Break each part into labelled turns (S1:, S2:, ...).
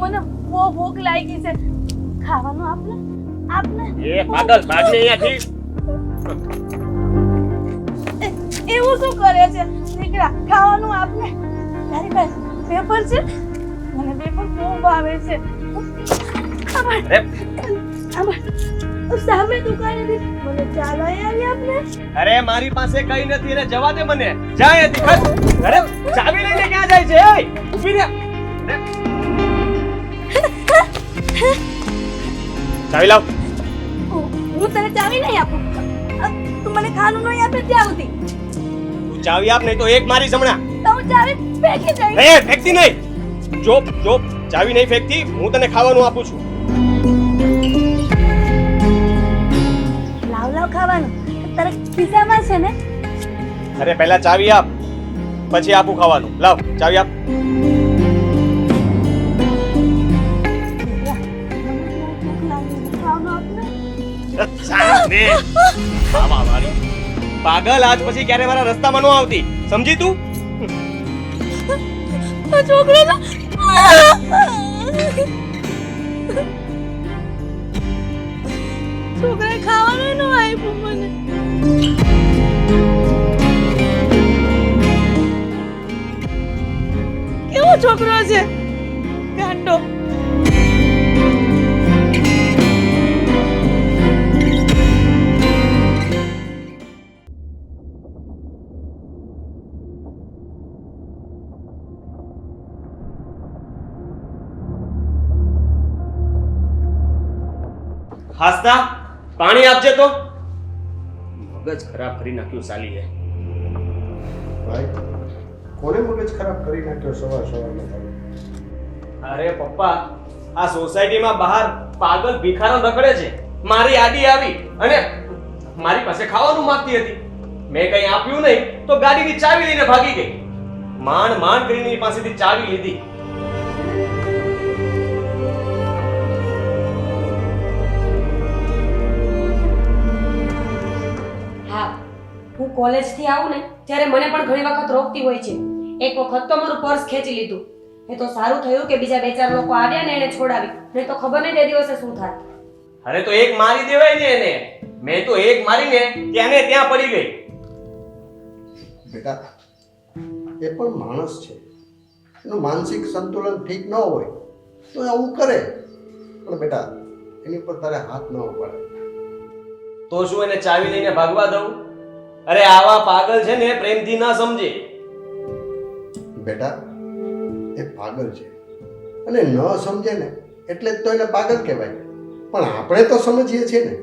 S1: બહુ ભૂખ લાગી છે. ખાવાનું આપને? આપને?
S2: એ પાગલ ભાગને અહીંયાથી.
S1: એવું શું કરે છે? દીકરા ખાવાનું આપને? તારી પાસે પેપર છે? મને પેપર ખૂબ ભાવે છે. સામે દુકાનેથી મને ચા લઈ આવી આપને?
S2: અરે મારી પાસે કઈ નથી. રે જવા દે મને. જા અહીંયાથી ખસ. અરે ચાવી લઈને ક્યાં જાય છે? ઊભી ચાવી લાવ.
S1: હું તને ચાવી નહીં આપું. તું મને ખાવાનું નહીં આપે ત્યાં સુધી.
S2: તું ચાવી આપ નહીં તો એક મારી હમણાં.
S1: તો હું ચાવી ફેંકી દઈશ.
S2: એ ફેંકતી નહીં. જો જો ચાવી નહીં ફેંકતી હું તને ખાવાનું આપું છું.
S1: લાવ લાવ ખાવાનું. તારે ખિસ્સામાં છે ને?
S2: અરે પહેલા ચાવી આપ પછી આપું ખાવાનું. લાવ ચાવી આપ. સાને. આવા વાળી. પાગલ આજ પછી ક્યારે મારા રસ્તામાં ન આવતી? સમજી તું?
S1: આ છોકરો છોકરા ખાવાનું ન આપ્યું મને. કેવો છોકરો છે?
S2: પાણી આપજે તો. મગજ ખરાબ કરી નાખ્યું સાલીએ.
S3: ભાઈ કોને મગજ ખરાબ કરી નાખ્યો સવાર સવારમાં
S2: અરે પપ્પા આ સોસાયટીમાં બહાર પાગલ ભિખારો રખડે છે. મારી આડી આવી અને મારી પાસે ખાવાનું માંગતી હતી. મેં કંઈ આપ્યું નહીં તો ગાડીની ચાવી લઈને ભાગી ગઈ. માંડ માંડ કરીને પાસેથી ચાવી લીધી.
S4: કોલેજથી આવું ને ત્યારે મને પણ ઘણી વખત રોકતી હોય છે. એક વખત તો મારું પર્સ ખેંચી લીધું. એ તો સારું થયું કે બીજા બે ચાર લોકો આવ્યા ને એને છોડાવી. નહીં તો ખબર નહીં તે દિવસે શું થાત
S2: અરે તો એક મારી દેવાય ને એને. મેં તો એક મારીને ત્યાં ને ત્યાં પડી ગઈ.
S3: બેટા એ પણ માણસ છે. એનું માનસિક સંતુલન ઠીક ન હોય તો આવું કરે. પણ બેટા એની પર તારે હાથ ન ઉપાડે.
S2: તો શું એને ચાવી લઈને ભાગવા દઉં? અરે આવા પાગલ છે ને પ્રેમથી ના સમજે.
S3: બેટા એ પાગલ છે. અને ન સમજે ને એટલે જ તો એને પાગલ કહેવાય. પણ આપણે તો સમજીએ છીએ ને.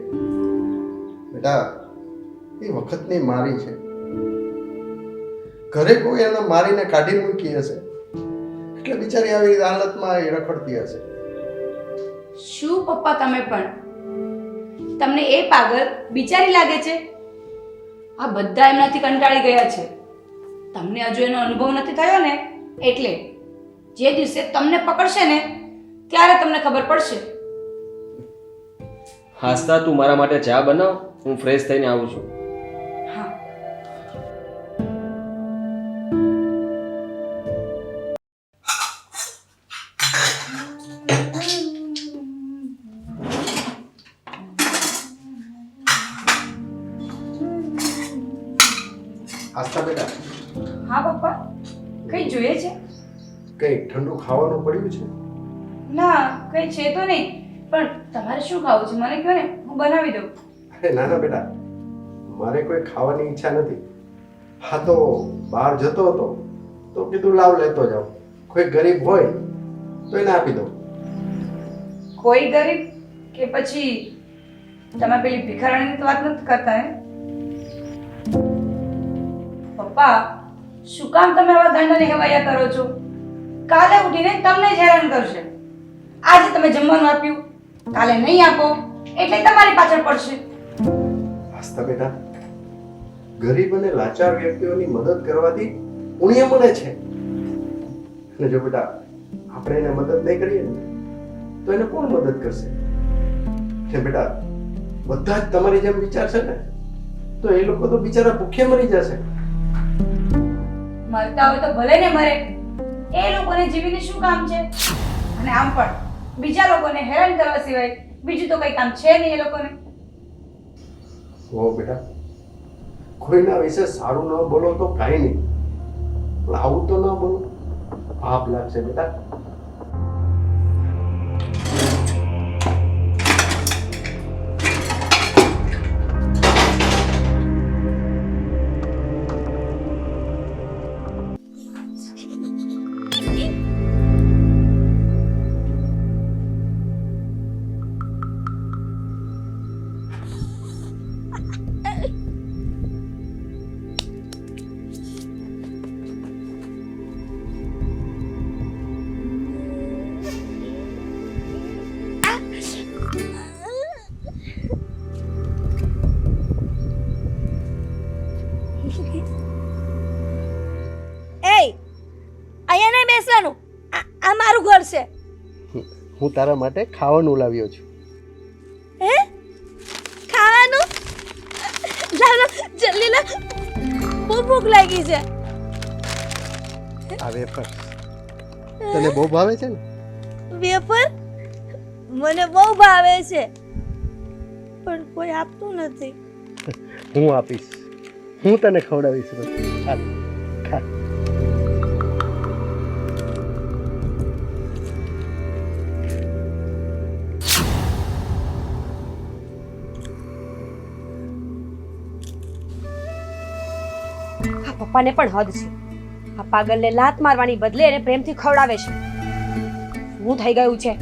S3: બેટા એ વખતની મારી છે. ઘરે કોઈ એને મારીને કાઢી મૂકી હશે. એટલે બિચારી આવી હાલતમાં એ રખડતી હશે.
S4: શું પપ્પા તમે પણ? તમને એ પાગલ બિચારી લાગે છે? આ બધા એમનાથી કંટાળી ગયા છે. તમને હજુ એનો અનુભવ નથી થયો ને? એટલે જે દિવસે તમને પકડશે ને, ત્યારે તમને ખબર પડશે.
S2: હાસતા તું મારા માટે ચા બનાવ, હું ફ્રેશ થઈને આવું છું.
S3: ઠંડુ ખાવાનું પડ્યું છે?
S4: ના કઈ છે તો નહીં. પણ તમારે શું ખાવું છે? મને કહો ને હું બનાવી દઉં.
S3: અરે ના ના બેટા. મારે કોઈ ખાવાની ઈચ્છા નથી. હા તો બહાર જતો હતો તો કીધું લાવ લેતો જાઉં. કોઈ ગરીબ હોય તો એને આપી દો
S4: કોઈ ગરીબ કે પછી તમે પેલી ભિખારણીની તો વાત નથી કરતા હે? પપ્પા શું કામ તમે આવા ગાંડાને લેવાયા કરો છો? કાલે ઉઠીને તમને જ હેરાન કરશે. આજે તમે જમવાનું આપ્યું કાલે નહીં આપો એટલે તમારી પાછળ પડશે.
S3: આસ્થા બેટા ગરીબ અને લાચાર વ્યક્તિઓની મદદ કરવાથી પુણ્ય મળે છે. અને જો બેટા આપણે એને મદદ નહીં કરીએ ને તો એને કોણ મદદ કરશે? કે બેટા બધા જ તમારી જેમ વિચારશે ને તો એ લોકો તો બિચારા ભૂખે મરી જશે.
S4: મરતા હોય તો ભલે ને મરે એ લોકોને જીવીને શું કામ છે? અને આમ પણ બીજા લોકોને હેરાન કરવા સિવાય બીજું તો કંઈ કામ છે નહીં એ લોકોને.
S3: ઓ બેટા, કોઈના વિશે સારું ન બોલો તો કાંઈ નહીં. પણ આવું તો ન બોલો. પાપ લાગશે બેટા.
S1: બેસવાનું? આ મારું ઘર છે.
S3: હું તારા માટે ખાવાનું લાવ્યો છું.
S1: હે? ખાવાનું? ચાલો જલ્દી લા. બહુ ભૂખ લાગી છે.
S3: આ વેફર. તને બહુ ભાવે છે ને?
S1: વેફર? મને બહુ ભાવે છે. પણ કોઈ આપતું નથી.
S3: હું આપીશ. હું તને ખવડાવીશ. ચાલ ખા.
S5: પપ્પાને પણ હદ છે. આ પાગલને લાત મારવાની બદલે એને પ્રેમથી ખવડાવે છે. શું થઈ ગયું છે.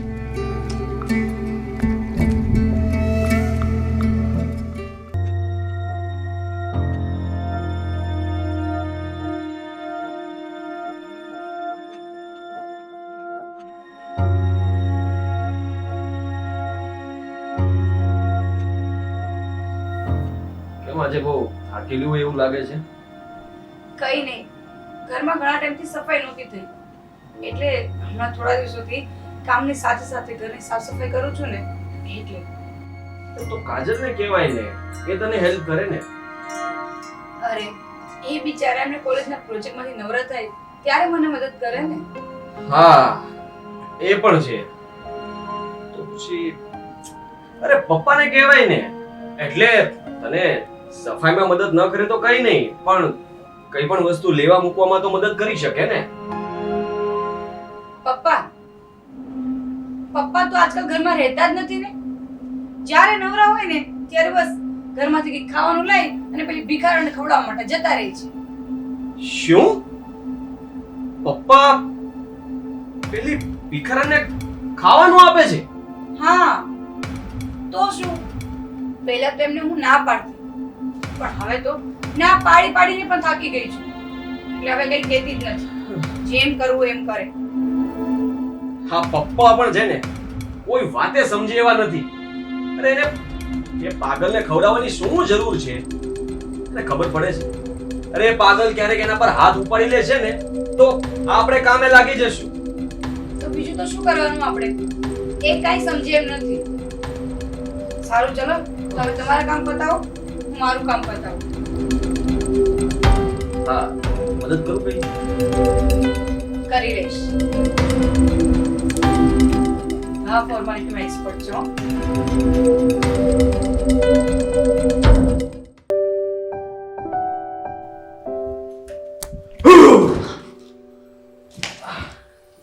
S2: કેમ આજે બહુ થાકેલું એવું લાગે છે?
S4: કંઈ નહીં. ઘરમાં ઘણા ટાઈમથી સફાઈ નહોતી થઈ. એટલે હમણાં થોડા દિવસોથી કામની સાથે સાથે ઘરની સાફ સફાઈ કરું છું ને એટલે.
S2: તો કાજલને કહેવાય ને એ તને હેલ્પ કરે ને.
S4: અરે એ બિચારા એમને કોલેજના પ્રોજેક્ટમાંથી નવરા થાય ત્યારે મને મદદ કરે ને.
S2: હા એ પણ છે. તો પછી અરે પપ્પાને કહેવાય ને એટલે તને સફાઈમાં મદદ ન કરે તો કઈ નહીં પણ કઈ પણ વસ્તુ લેવા મૂકવામાં તો મદદ કરી શકે ને?
S4: પપ્પા પપ્પા તો આજકાલ ઘરમાં રહેતા જ નથી ને. જ્યારે નવરા હોય ને ત્યારે બસ ઘરમાંથી કંઈક ખાવાનું લઈ અને પેલી ભિખારણને ખવડાવવા માટે જતા રહે છે.
S2: શું? પપ્પા પેલી ભિખારણને ખાવાનું આપે છે?
S4: હા તો શું? પહેલા તો એમને હું ના પાડતી. પણ હવે તો ના પાડી પાડીને પણ થાકી ગઈ છું. એટલે હવે કઈ કહેતી જ નથી. જેમ કરવું એમ કરે.
S2: હા પપ્પા પણ છે ને કોઈ વાતે સમજે એવા નથી. અરે એને એ પાગલને ખવડાવવાની શું જરૂર છે? એને ખબર પડે છે. અરે પાગલ ક્યારેક એના પર હાથ ઉપાડી લે છે ને તો આપણે કામે લાગી જશું.
S4: તો બીજું તો શું કરવાનું આપણે? એ કાઈ સમજે એમ નથી. સારું ચલો. તમે તમારું કામ પતાવો હું મારું કામ પતાવું.
S2: હા મદદ કરું કઈ
S4: કરી લઈશ. હા ફોર્માલિટીમાં એક્સપર્ટ છો.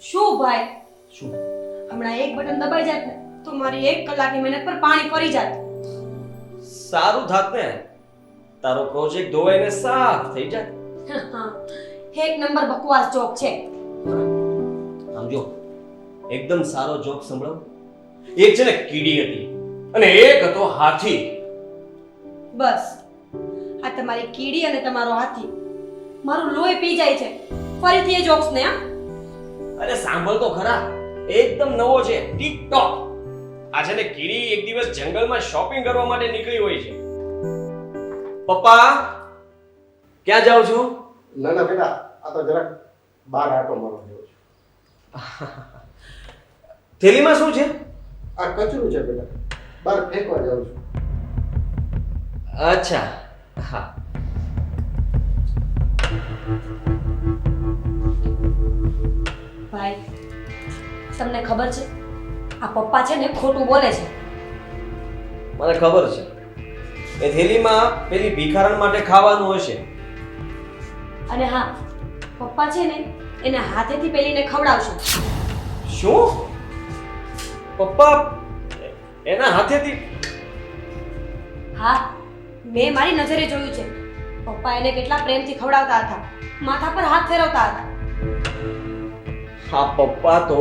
S5: શું ભાઈ?
S2: શું?
S5: હમણાં એક બટન દબાઈ જાત ને તો મારી એક કલાકની મહેનત પર પાણી ફરી જાત
S2: સારું થાત ને. તારો પ્રોજેક્ટ ધોવાઈને સાફ થઈ જાય.
S5: એક નંબર બકવાસ જોક છે.
S2: આમ જો એકદમ સારો જોક સંભળાવ એક છે ને કીડી હતી અને એક હતો હાથી.
S5: બસ. આ તમારી કીડી અને તમારો હાથી. મારું લોહી પી જાય છે. ફરીથી એ જોક્સ ને
S2: અરે સાંભળ તો ખરા. એકદમ નવો છે. ટિકટોક. આ છે ને કીડી એક દિવસ જંગલમાં શોપિંગ કરવા માટે નીકળી હોય છે. પપ્પા ક્યાં જાવ છો?
S3: ના ના બેટા આ તો જરાક બાર આટો મારો જેવો છે.
S2: થેલીમાં શું છે?
S3: આ કચરું છે બેટા. બહાર ફેંકવા જાઉં છું.
S2: અચ્છા હા.
S5: ભાઈ તમને ખબર છે આ પપ્પા છે ને ખોટું બોલે છે.
S2: મને ખબર છે. એ થેલીમાં પેલી ભિખારણ માટે ખાવાનું હશે.
S5: અને હા પપ્પા છે ને એના હાથેથી પેલીને ખવડાવશો.
S2: શું? પપ્પા એના હાથેથી?
S5: હા મેં મારી નજરે જોયું છે. પપ્પા એને કેટલા પ્રેમથી ખવડાવતા હતા. માથા પર હાથ ફેરવતા હતા.
S2: હા પપ્પા તો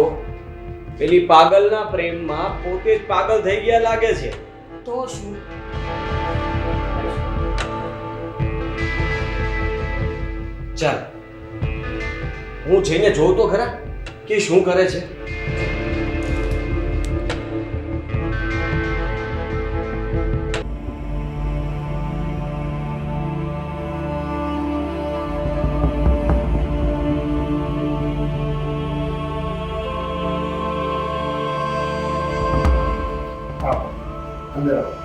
S2: પેલી પાગલના પ્રેમમાં પોતે જ પાગલ થઈ ગયા લાગે છે.
S5: તો શું?
S2: ચાલ. હું જઈને જોઉં તો ખરા કે શું કરે છે?
S3: અંદર આવો.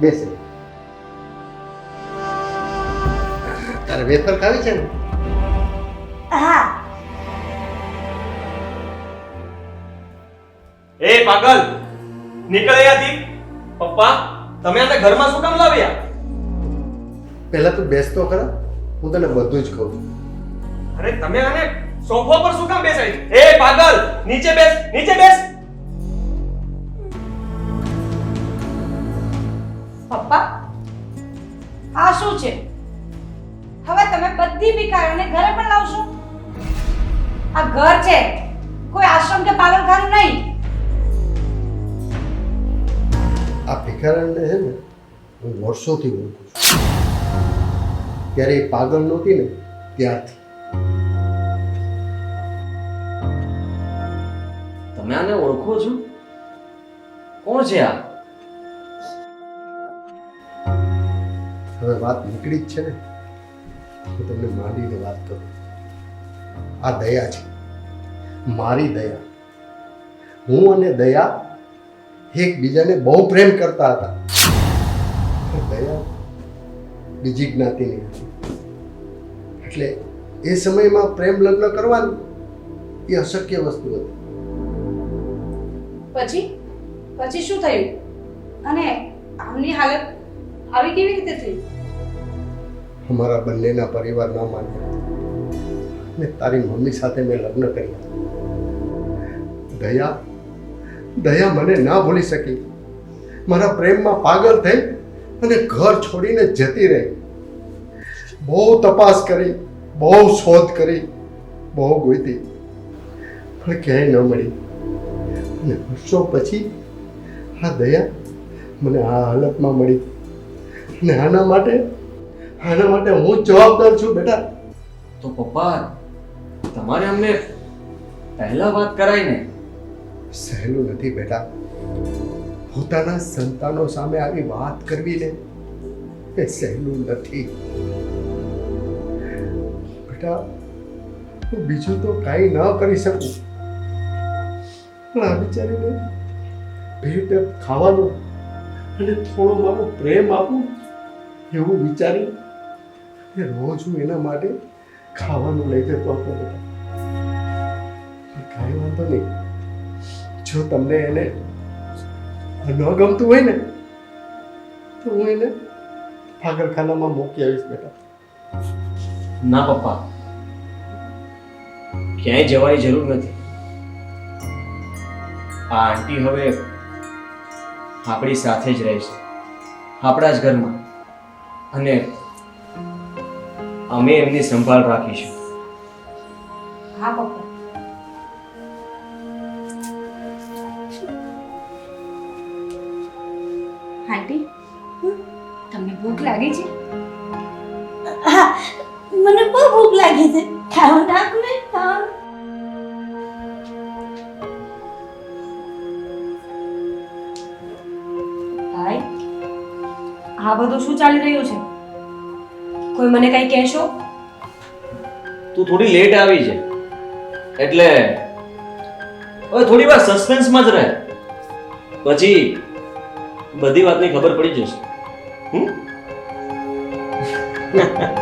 S3: બેસે. તારે વેફર ખાવી છે ને?
S1: હા.
S2: એ પાગલ નીકળ અહીંયાથી. પપ્પા તમે આને ઘરમાં શું કામ લાવ્યા?
S3: પહેલા તું બેસતો ખરા હું તને બધું જ કહું.
S2: અરે તમે આને સોફા પર શું કામ બેસાડી? એ પાગલ નીચે બેસ નીચે બેસ.
S4: પપ્પા આ શું છે? હવે તમે બધી ભિખારીઓને ઘરે પણ લાવશો? આ ઘર છે કોઈ આશ્રમ કે પાલનખાનું નહીં.
S3: આ ભિખારણને છે ને હું વર્ષોથી ઓળખું છું. ત્યારે એ પાગલ નહોતી ને ત્યારથી.
S2: તમે આને ઓળખો છો? કોણ છે આ?
S3: હવે વાત નીકળી જ છે ને હું તમને માંડીને વાત કરું. આ દયા છે, મારી દયા. હું અને દયા એકબીજાને બહુ પ્રેમ કરતા હતા. દયા બીજી જ્ઞાતિની એટલે એ સમયમાં પ્રેમ લગ્ન કરવાનું એ અશક્ય વસ્તુ હતી.
S4: પછી? પછી શું થયું? અને આમની હાલત આવી કેવી રીતે થઈ?
S3: અમારા બંનેના પરિવાર ના માન્યા. ને તારી મમ્મી સાથે મેં લગ્ન કર્યા. દયા દયા મને ના ભૂલી શકી. મારા પ્રેમમાં પાગલ થઈ અને ઘર છોડીને જતી રહી. બહુ તપાસ કરી, બહુ શોધ કરી, બહુ ગોઈતી. પણ ક્યાંય ન મળી. અને વર્ષો પછી આ દયા મને આ હાલતમાં મળી. અને આના માટે? આના માટે હું જવાબદાર છું બેટા.
S2: તો પપ્પા તમારે અમને પહેલા વાત કરાઈ ને.
S3: સહેલું નથી બેટા. પોતાના સંતાનો સામે આવી વાત કરવી ને એ સહેલું નથી. બેટા હું બીજું તો કાંઈ ન કરી શકું. પણ આ બિચારીને ભેટ ખાવાનું અને થોડો મારો પ્રેમ આપું એવું વિચારી કે રોજ હું એના માટે ખાવાનું લઈ જતો હતો. કાંઈ વાંધો નહીં. જો તમને એને ન ગમતું હોય ને, તો હું એને ફાગરખાનામાં મૂકી આવીશ બેટા.
S2: ના પપ્પા, ક્યાંય જવાની જરૂર નથી. આ આંટી હવે આપણી સાથે જ રહેશે આપણા જ ઘરમાં. અને અમે એમની સંભાળ રાખીશું.
S4: હા પપ્પા.
S5: આ બધું શું ચાલી રહ્યું છે? કોઈ મને કઈ કહેશો?
S2: તું થોડી લેટ આવી છે. એટલે હવે થોડી વાર સસ્પેન્સમાં જ રહે. પછી બધી વાતની ખબર પડી જશે. હમ?